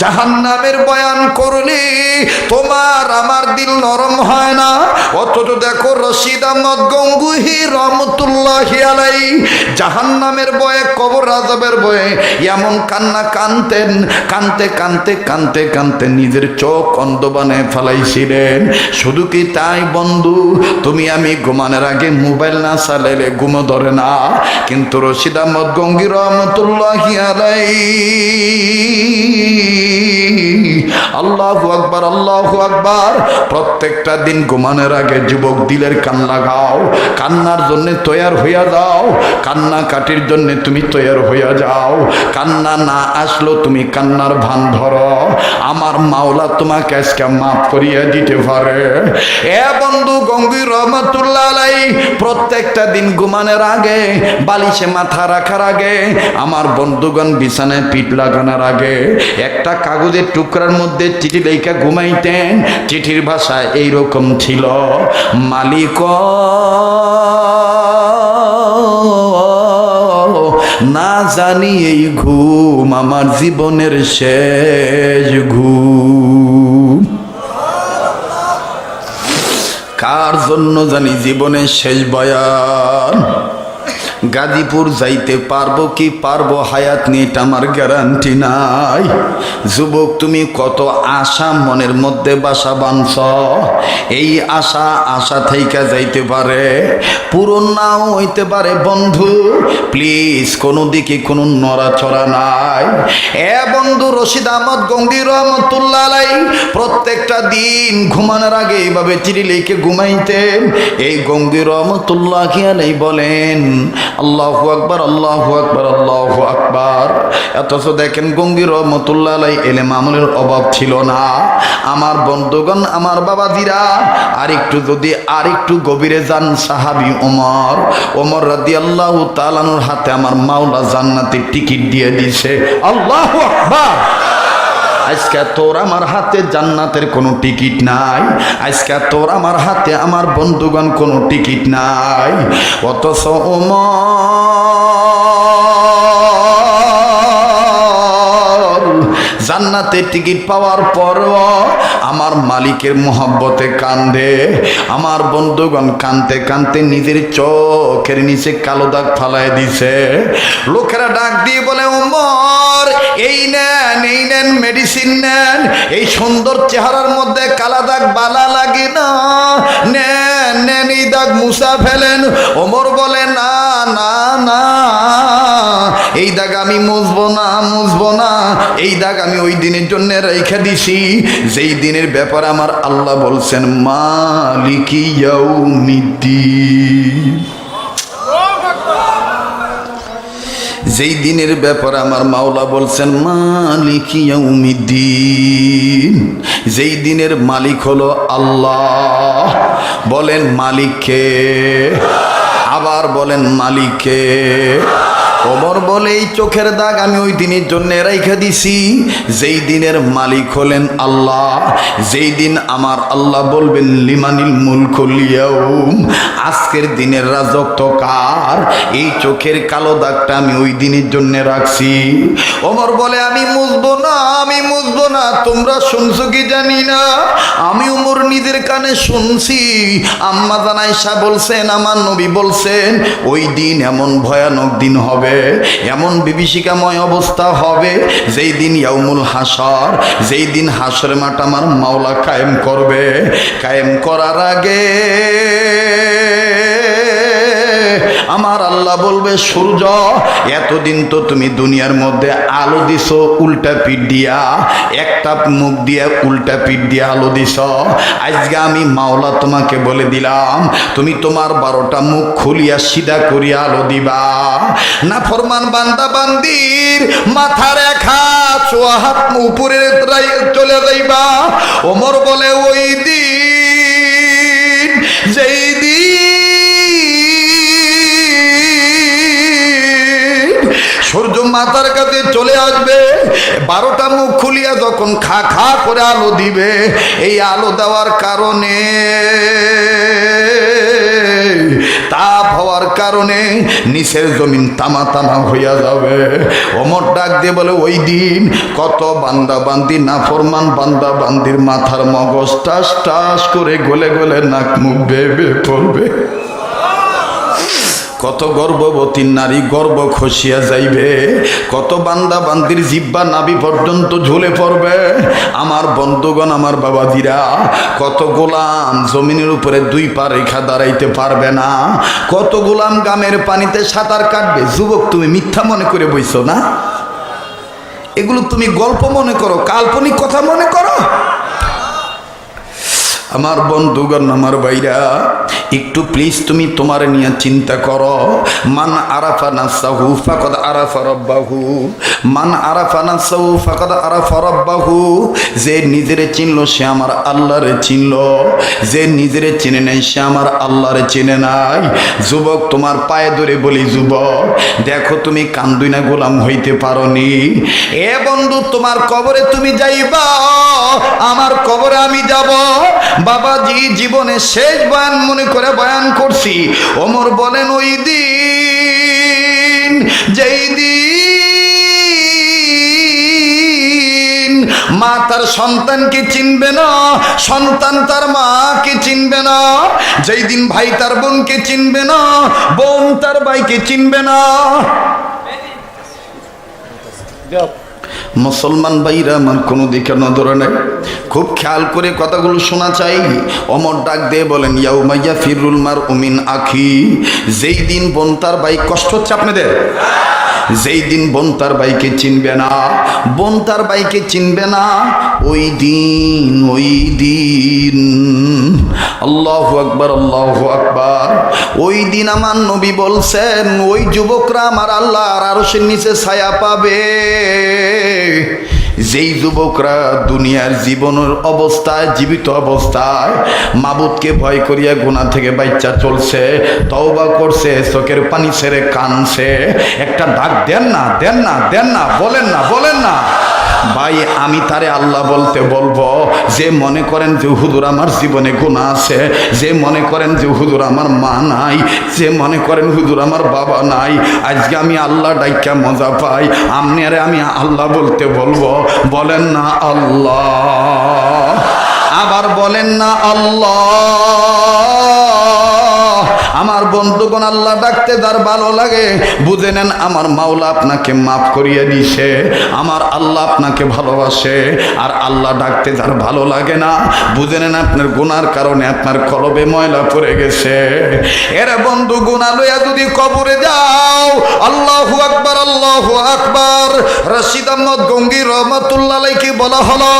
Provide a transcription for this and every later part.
জাহান্নামের বয়ান করলে, তোমার আমার দিল নরম হয় না। অথচ দেখো রশিদ আহমদ গঙ্গুহি রহমতুল্লাহ জাহান্নামের বয়ে, কবর রাজবের বয়ে এমন কান্না কানতেন, কানতে কানতে কানতে কানতে নিজের চোখ অন্ধ বানায় ফেলাইছিলেন। শুধু কি তাই বন্ধু, তুমি আমি ঘুমানোর আগে মোবাইল না চালাইলে ঘুমো ধরে না। কিন্তু রশিদ আহমদ গঙ্গি রহমতুল্লাহ আলাই আল্লাহ আকবার আল্লাহ আকবার। প্রত্যেকটা দিন ঘুমানোর আগে যুবক দিলের কান লাগাও কান্নার জন্য তৈয়ার হইয়া যাও, কান্না কাটির জন্য তুমি তৈয়ার হইয়া যাও। কান্না না আসলো তুমি কান্নার ভান আমার মাওলা তোমাকে আজকে মাফ করিয়া দিতে পারে। এ বন্ধু গঙ্গির রহমতুল্লাহ আলাই প্রত্যেকটা দিন ঘুমানোর আগে, বালিশে মাথা রাখার আগে, আমার বন্ধুগণ বিছানায় পিঠ লাগানোর আগে, একটা কাগজের টুকরার মধ্যে চিঠি লেখা ঘুমাইতেন। চিঠির ভাষা এইরকম ছিল, মালিক, না জানি এই ঘুম আমার জীবনের শেষ ঘুম। কার জন্য জানি জীবনের শেষ বয়ান? গাজীপুর যাইতে পারব কি পারব? হায়াত নিয়ে আমার গ্যারান্টি নাই। যুবক, তুমি কত আশা মনের মধ্যে বাসা বাঁধছ? এই আশা আশা থেকে যাইতে পারে, পূরণ নাও হইতে পারে বন্ধু। প্লিজ, কোনো দিকে কোনো নড়াচড়া নাই। এ বন্ধু রশিদ আহমদ গঙ্গির রহমতুল্লাহ প্রত্যেকটা দিন ঘুমানোর আগে এইভাবে লিখে ঘুমাইতেন। এই গঙ্গির রহমতুল্লাহ আলাই বলেন আল্লাহ আকবর, আল্লাহ আকবার আল্লাহ আকবার। অথচ দেখেন গঙ্গির রহমতুল্লাহ এলে মামুনের অভাব ছিল না। আমার বন্ধুগণ, আমার বাবাজিরা আর একটু যদি আর একটু গভীরে যান সাহাবি ওমর। ওমর রাদি আল্লাহ তালানুর হাতে আমার মাওলা জান্নাতের টিকিট দিয়ে দিছে আল্লাহ আকবার! আজকে তোর আমার হাতে জান্নাতের কোনো টিকিট নাই। আজকে তোর আমার হাতে আমার বন্ধুগণ কোনো টিকিট নাই। অথচ ওমর জান্নাতে টিকিট পাওয়ার পরও আমার মালিকের মোহব্বতে কান্দে। আমার বন্ধুগণ কানতে কানতে নিজের চোখের নিচে কালো দাগ ফালাই দিছে। লোকেরা ডাক দিয়ে বলে, ওমর, এই নেন এই নেন মেডিসিন নেন। এই সুন্দর চেহারার মধ্যে কালা দাগ বালা লাগে না। নেন নেন, এই দাগ মুসা ফেলেন। ওমর বলে, না না না এই দাগ আমি মুছবো না মুছবো না। এই দাগ আমি ওই দিনের জন্য রেখে দিছি। যেই দিনের ব্যাপার আমার আল্লাহ বলছেন, মালিকি ইয়াউমিদ্দিন। যেই দিনের ব্যাপার আমার মাওলা বলছেন, মালিক ইয়াউমিদ্দিন। যেই দিনের মালিক হলো আল্লাহ। বলেন মালিককে আবার বলেন মালিককে ওমর বলে, এই চোখের দাগ আমি ওই দিনের জন্য রেখে দিছি। যেই দিনের মালিক হলেন আল্লাহ, যেই দিন আমার আল্লাহ বলবেন, লিমানিল মুলকুলিয়াউম আজকের দিনের রাজত্ব কার? এই চোখের কালো দাগটা আমি ওই দিনের জন্য রাখছি। ওমর বলে, আমি মুছবো না, আমি মুছবো না, তোমরা শুনছো কি জানি না? আমি ওমর নিজের কানে শুনছি। আম্মা জানাইসা বলছেন, আমার নবী বলছেন, ওই দিন এমন ভয়ানক দিন হবে এমন বিভীষিকাময় অবস্থা হবে যেই দিন ইয়ামুল হাসর যেই দিন হাসর মাঠ আমার মাওলা কায়েম করবে। কায়েম করার আগে আমার আল্লাহ বলবে, সূর্য, এতদিন তো তুমি দুনিয়ার মধ্যে আলো দিছ, উল্টা পিঠ দিয়া একটা মুখ দিয়ে উল্টা পিঠ দিয়ে আলো দিছ। আজকে আমি মাওলা তোমাকে বলে দিলাম, তুমি তোমার বারোটা মুখ খুলিয়া সিধা করিয়া আলো দিবা। না ফরমান বান্দা বান্দির মাথা রেখা চোয়া হাত উপরে চলে যাইবা। ওমর বলে, ওই দিন যেই মাথার কাছে চলে আসবে। বারোটা মুখ খুলিয়া যখন খা খা করে আলো দিবে, এই আলো দেওয়ার কারণে, তাপ হওয়ার কারণে নিচের জমিন তামা তামা হইয়া যাবে। অমর ডাক দিয়ে বলে, ওই দিন কত বান্দা বান্দি না ফরমান বান্দা বান্দির মাথার মগজ টাস টাস করে গলে গলে নাক মুখ বেবে পড়বে। কত গর্ভবতী নারী গর্ব খসিয়া যাইবে? কত বান্দা বান্দির জিব্বা নাবি পর্যন্ত ঝুলে পড়বে? আমার বন্ধুগণ, আমার বাবাজিরা, কত গোলাম জমিনের উপরে দুই পা রেখা দাঁড়াইতে পারবে না। কত গোলাম গামের পানিতে সাঁতার কাটবে? যুবক, তুমি মিথ্যা মনে করে বইছো না? এগুলো তুমি গল্প মনে করো, কাল্পনিক কথা মনে আমার বন্ধুগণ, আমার ভাইরা, একটু প্লিজ তুমি তোমার নিয়ে চিন্তা করো। মান আরাফা নাসাহু ফাকাদ আরাফা রব্বাহু। মান আরাফা নাসাহু ফাকাদ আরাফা রব্বাহু। যে নিজেরে চিনলো, সে আমার আল্লাহরে চিনলো। যে নিজেরে চিনে নাই, সে আমার আল্লাহরে চিনে নাই। যুবক, তোমার পায়ে ধরে বলি, যুবক, দেখো তুমি কান্দুই না গোলাম হইতে পারোনি। এ বন্ধু, তোমার কবরে তুমি যাইবা। আমার কবরে আমি যাব। বাবাজি জীবনে শেষ বয়ান মনে করে বয়ান করছি। ওমর বলেন, ওই দিন, যেই দিন মা তার সন্তানকে চিনবে না, সন্তান তার মাকে চিনবে না, যেই দিন ভাই তার বোনকে চিনবে না, বোন তার ভাইকে চিনবে না। মুসলমান ভাইরা আমার কোনো দিকে নজরে নেই। খুব খেয়াল করে কথাগুলো শোনা চাই। অমর ডাক দিয়ে বলেন ইয়াউ মাইয়া ফিরুল মার উমিন আখি। যেই দিন বোন তার কষ্ট হচ্ছে আপনাদের? যেই দিন বোন তার চিনবে না, বোন তার চিনবে না, ওই দিন ওই দিন। আল্লাহ আকবার আল্লাহ আকবার। ওই দিন আমার নবী বলছেন, ওই যুবকরা আমার আল্লাহ আর আরশের নিচে ছায়া পাবে। যেই যুবকরা দুনিয়ার জীবনের অবস্থায়, জীবিত অবস্থায় মাবুদকে ভয় করিয়া গুণা থেকে বাচ্চা চলছে, তওবা করছে, চোখের পানি ছেড়ে কানছে, একটা ডাক দেন না দেন না দেন না, বলেন না বলেন না। ভাই, আমি তারে আল্লাহ বলতে বলব, যে মনে করেন যে হুদুর আমার জীবনে গুণা আছে, যে মনে করেন যে হুদুর আমার মা নাই, যে মনে করেন হুদুর আমার বাবা নাই, আজকে আমি আল্লাহ ডাইকা মজা পাই আমনি আরে আমি আল্লাহ বলতে বলব, বলেন না আল্লাহ। আবার বলেন না আল্লাহ। বন্ধুগণ আল্লাহ ডাকতে তার ভালো লাগে, বুঝে নেন আমার মাওলা আপনাকে মাফ করিয়ে দিছে আমার আল্লাহ আপনাকে ভালোবাসে, আর আল্লাহ ডাকতে তার ভালো লাগে না, বুঝে নেন আপনার গুনার কারণে আপনার কলবে ময়লা পড়ে গেছে। এরা বন্ধু গুণা লইয়া যদি কবরে যাও, আল্লাহু আকবার আল্লাহু আকবার, রশিদ আহমদ গঙ্গি রহমতুল্লাহ কি বলা হলো,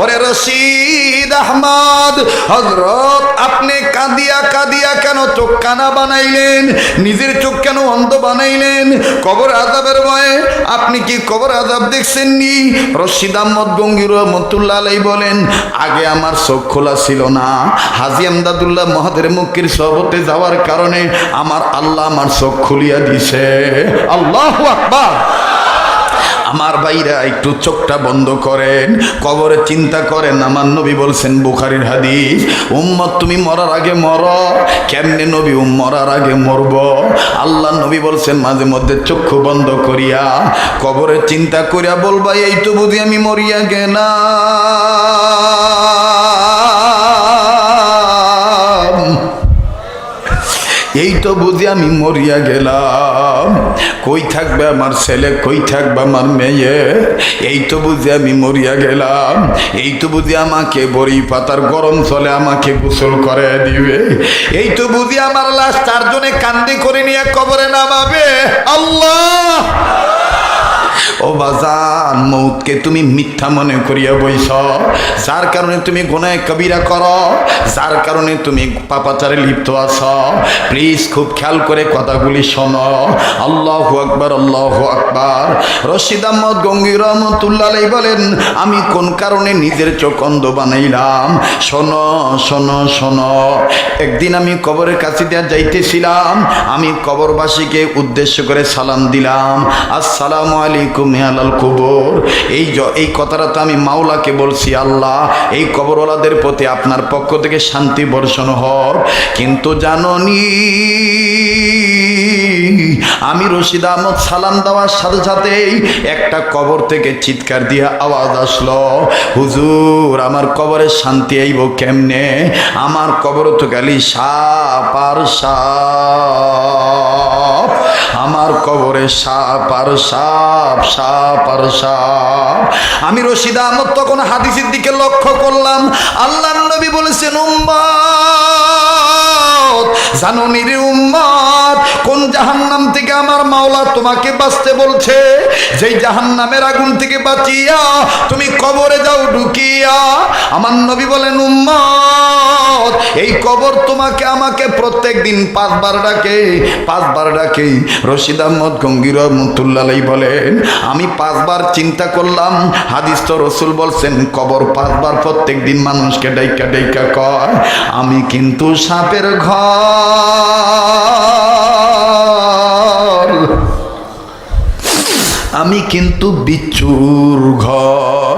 ওরে রশিদ আহমদ হজরত আপনি কাঁদিয়া কাঁদিয়া কেন চোখ কানা বানাইলেন, নিজের চোখ কেন অন্ধ বানাইলেন? কবর আজাবের ভয়ে আপনি কি কবর আজাব দেখছেননি? রশিদ আহমদ গঙ্গির রহমতুল্লাহ আলাই বলেন, আগে আমার চোখ খোলা ছিল না। হাজি আমদাদুল্লাহ মহাদের মুক্তির সহবতে যাওয়ার কারণে আমার আল্লাহ আমার চোখ খুলিয়া দিছে। আল্লাহ আকবার। আমার ভাইরা একটু চোখটা বন্ধ করেন, কবরে চিন্তা করেন। আমার নবী বলছেন, বুখারির হাদিস, উম্মত, তুমি মরার আগে মর। কেমনে নবী উম মরার আগে মরব? আল্লাহ নবী বলছেন, মাঝে মধ্যে চক্ষু বন্ধ করিয়া, কবরে চিন্তা করিয়া বলবা, এই তো বুঝি আমি মরিয়া গেলাম এই তো বুঝি আমি মরিয়া গেলাম। কই থাকবে আমার ছেলে, কই থাকবে আমার মেয়ে? এই তো বুঝি আমি মরিয়া গেলাম। এই তো বুঝি আমাকে বড়ি পাতার গরম চলে আমাকে গোসল করে দিবে। এই তো বুঝি আমার লাশ চারজনে কান্দি করে নিয়ে কবরে নামাবে। আল্লাহ! ও বাজান মৌতকে তুমি মিথ্যা মনে করিয়া বইস যার কারণে তুমি গুনায় কবিরা কর, যার কারণে তুমি পাপাচারে লিপ্ত আছ। প্লিজ খুব খেয়াল করে কথাগুলি শোনো। আল্লাহ আকবার আল্লাহ আকবার। রশিদ আহমদ গঙ্গির রহমতুল্লাহ বলেন, আমি কোন কারণে নিজের চোখ অন্ধ বানাইলাম? শোনো শোনো শোনো। একদিন আমি কবরের কাছে দিয়া যাইতেছিলাম। আমি কবরবাসীকে উদ্দেশ্য করে সালাম দিলাম। আসসালামু আলাইকুম আলাইকুম আলাল কবর। এই এই কথাটা তো আমি মাওলাকে বলছি, আল্লাহ, এই কবরওয়ালাদের প্রতি আপনার পক্ষ থেকে শান্তি বর্ষণ হর কিন্তু জাননি আমি রশিদ আহমদ সালাম দেওয়ার সাথে সাথেই একটা কবর থেকে চিৎকার দিয়ে আওয়াজ আসলো। হুজুর, আমার কবরে শান্তি আইব কেমনে? আমার কবর তো গেলি সাপ আর সাপ। আমার কবরে সাপ আর সাপ সাপ আর সাপ। আমি রশিদ আহমদ তখন হাদিসের দিকে লক্ষ্য করলাম। আল্লাহ নবী বলেছেন, উম্মত, জানুনির মাওলা তোমাকে বাঁচতে বলছে, যেই জাহান্নামের আগুন থেকে বাঁচিয়া তুমি কবরে যাও ঢুকিয়া, আমার নবী বলেন, উম্মত, এই কবর তোমাকে আমাকে প্রত্যেক দিন পাঁচবার ডাকে পাঁচবার ডাকে। রশিদ আহমদ গঙ্গির রহমতুল্লাহ বলেন, আমি পাঁচবার চিন্তা করলাম, হাদিস তো রসুল বলছেন, কবর পাঁচবার প্রত্যেক দিন মানুষকে ডাইকা ডাইকা কয়, আমি কিন্তু সাপের ঘর। আমি কিন্তু বিচ্ছুর ঘর।